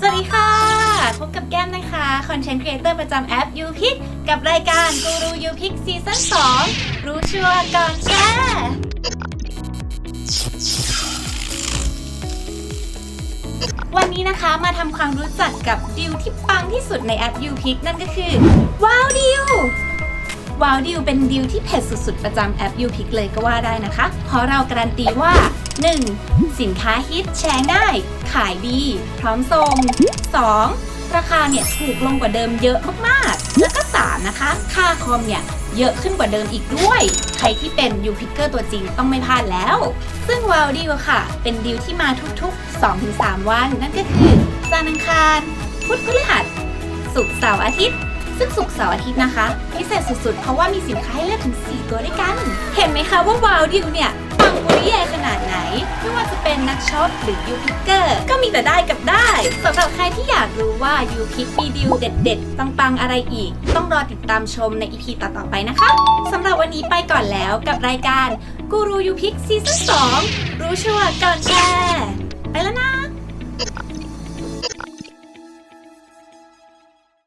สวัสดีค่ะ พบกับแก้มนะคะคอนเทนต์ครีเอเตอร์ประจำแอป u p i c กับรายการกูรู u p i c ซีซั่น2 รู้ชัวร์ก่อนแชร์วันนี้นะคะมาทำความรู้จักกับดิวที่ปังที่สุดในแอป u p i c นั่นก็คือว้าวดิวว้าวดิวเป็นดิวที่เผ็ดสุดๆ ประจำแอป u p i c เลยก็ว่าได้นะคะเพราะเราการันตีว่า 1. สินค้าฮิตแชร์ง่าย ขายดี พร้อมส่ง 2. ราคาเนี่ยถูกลงกว่าเดิมเยอะมากๆ แล้วก็ 3 นะคะ ค่าคอมเนี่ยเยอะขึ้นกว่าเดิมอีกด้วย ใครที่เป็นยูพิกเกอร์ตัวจริงต้องไม่พลาดแล้ว ซึ่งว o ลดิวค่ะ เป็นดิวที่มาทุกๆ 2-3 วัน นั่นก็คือจันทร์อังคาร พุธพฤหัสศุกร์เสาร์อาทิตย์ซึ่งศุกเสาร์อาทิตย์นะคะ พิเศษสุดๆ เพราะว่ามีสินค้าให้เลือกถึง 4 ตัวด้วยกัน เห็นไหมคะว่าวาวดิวเนี่ยปังปุริเยขนาดไหน ช็อปหรือยูพิกเกอร์ก็มีแต่ได้กับได้สำหรับใครที่อยากรู้ว่ายูพิกมีดีลเด็ดๆ ปังๆ อะไรอีก ต้องรอติดตามชมในอีพีต่อๆไปนะคะสำหรับวันนี้ไปก่อนแล้วกับรายการกูรูยูพิกซีซั่น2รู้ชัวร์ก่อนแชร์